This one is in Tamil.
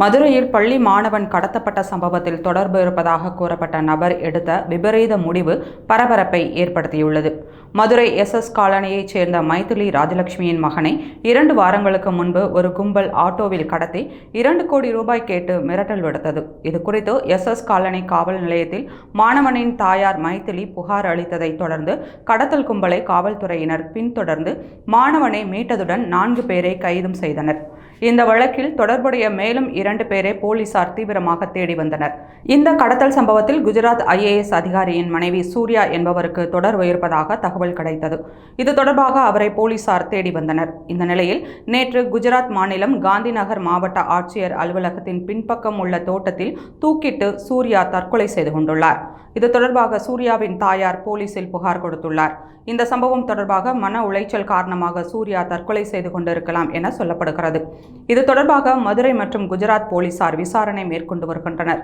மதுரையில் பள்ளி மாணவன் கடத்தப்பட்ட சம்பவத்தில் தொடர்பு இருப்பதாக கூறப்பட்ட நபர் எடுத்த விபரீத முடிவு பரபரப்பை ஏற்படுத்தியுள்ளது. மதுரை எஸ். எஸ். காலனியைச் சேர்ந்த மைதிலி ராஜலட்சுமியின் மகனை இரண்டு வாரங்களுக்கு முன்பு ஒரு கும்பல் ஆட்டோவில் கடத்தி இரண்டு கோடி ரூபாய் கேட்டு மிரட்டல் விடுத்தது. இது குறித்து எஸ். எஸ். காலனி காவல் நிலையத்தில் மாணவனின் தாயார் மைதிலி புகார் அளித்ததைத் தொடர்ந்து கடத்தல் கும்பலை காவல்துறையினர் பின்தொடர்ந்து மாணவனை மீட்டதுடன் நான்கு பேரை கைதும் செய்தனர். இந்த வழக்கில் தொடர்புடைய மேலும் இரண்டு பேரை போலீசார் தீவிரமாக தேடி வந்தனர். இந்த கடத்தல் சம்பவத்தில் குஜராத் ஐஏஎஸ் அதிகாரியின் மனைவி சூர்யா என்பவருக்கு தொடர்பு இருப்பதாக தகவல் கிடைத்தது. இது தொடர்பாக அவரை போலீசார் தேடி வந்தனர். இந்த நிலையில் நேற்று குஜராத் மாநிலம் காந்திநகர் மாவட்ட ஆட்சியர் அலுவலகத்தின் பின்பக்கம் உள்ள தோட்டத்தில் தூக்கிட்டு சூர்யா தற்கொலை செய்து கொண்டுள்ளார். இது தொடர்பாக சூர்யாவின் தாயார் போலீசில் புகார் கொடுத்துள்ளார். இந்த சம்பவம் தொடர்பாக மன உளைச்சல் காரணமாக சூர்யா தற்கொலை செய்து கொண்டிருக்கலாம் என சொல்லப்படுகிறது. இது தொடர்பாக மதுரை மற்றும் குஜராத் போலீசார் விசாரணை மேற்கொண்டு வருகின்றனர்.